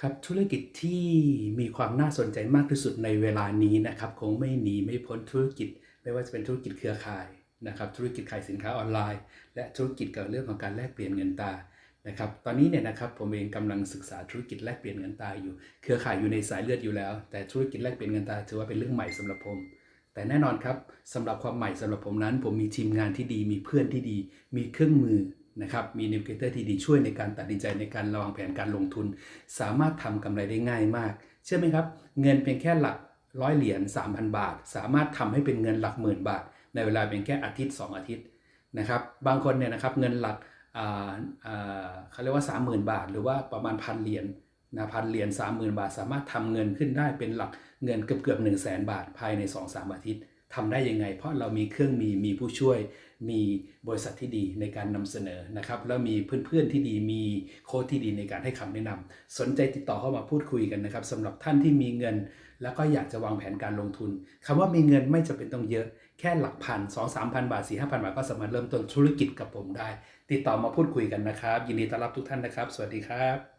ครับธุรกิจที่มีความน่าสนใจมากที่สุดในเวลานี้นะครับคงไม่หนีไม่พ้นธุรกิจ ไม่ว่าจะเป็นธุรกิจเครือข่ายนะครับธุรกิจขายสินค้าออนไลน์ และธุรกิจเกี่ยวกับเรื่องของการแลกเปลี่ยนเงินตานะครับตอนนี้เนี่ยนะครับผมเองกำลังศึกษาธุรกิจแลกเปลี่ยนเงินตาอยู่ เครือข่ายอยู่ในสายเลือดอยู่แล้ว แต่ธุรกิจแลกเปลี่ยนเงินตาถือว่าเป็นเรื่องใหม่สำหรับผม แต่แน่นอนครับสำหรับความใหม่สำหรับผมนั้น ผมมีทีมงานที่ดี มีเพื่อนที่ดี มีเครื่องมือ นะครับมีนิวเกเตอร์ที่ดีช่วยในการตัดสินใจในการวางแผนการลงทุน สามารถทำกำไรได้ง่ายมาก เชื่อไหมครับ เงินเพียงแค่หลักร้อยเหรียญ3,000 บาท สามารถทำให้เป็นเงินหลักหมื่นบาท ในเวลาเพียงแค่อาทิตย์ 2 อาทิตย์นะครับบางคนเนี่ยนะครับเงินหลักเขาเรียกว่า 30,000 บาท หรือว่าประมาณพันเหรียญนะพันเหรียญ30,000 บาท สามารถทำเงินขึ้นได้เป็นหลักเงินเกือบเกือบ1 0 0 0 0แสนบาทภายใน 2-3 อาทิตย์ ทำได้ยังไง เพราะเรามีเครื่องมีมีผู้ช่วย มีบริษัทที่ดีในการนำเสนอนะครับ แล้วมีเพื่อนๆที่ดีมีโค้ชที่ดีในการให้คำแนะนำสนใจติดต่อเข้ามาพูดคุยกันนะครับสำหรับท่านที่มีเงิน แล้วก็อยากจะวางแผนการลงทุนคำว่ามีเงินไม่จำเป็นต้องเยอะแค่หลักพันสองสามพันบาทสี่ห้าพันบาทก็สามารถเริ่มต้นธุรกิจกับผมได้ ติดต่อมาพูดคุยกันนะครับ ยินดีต้อนรับทุกท่านนะครับ สวัสดีครับ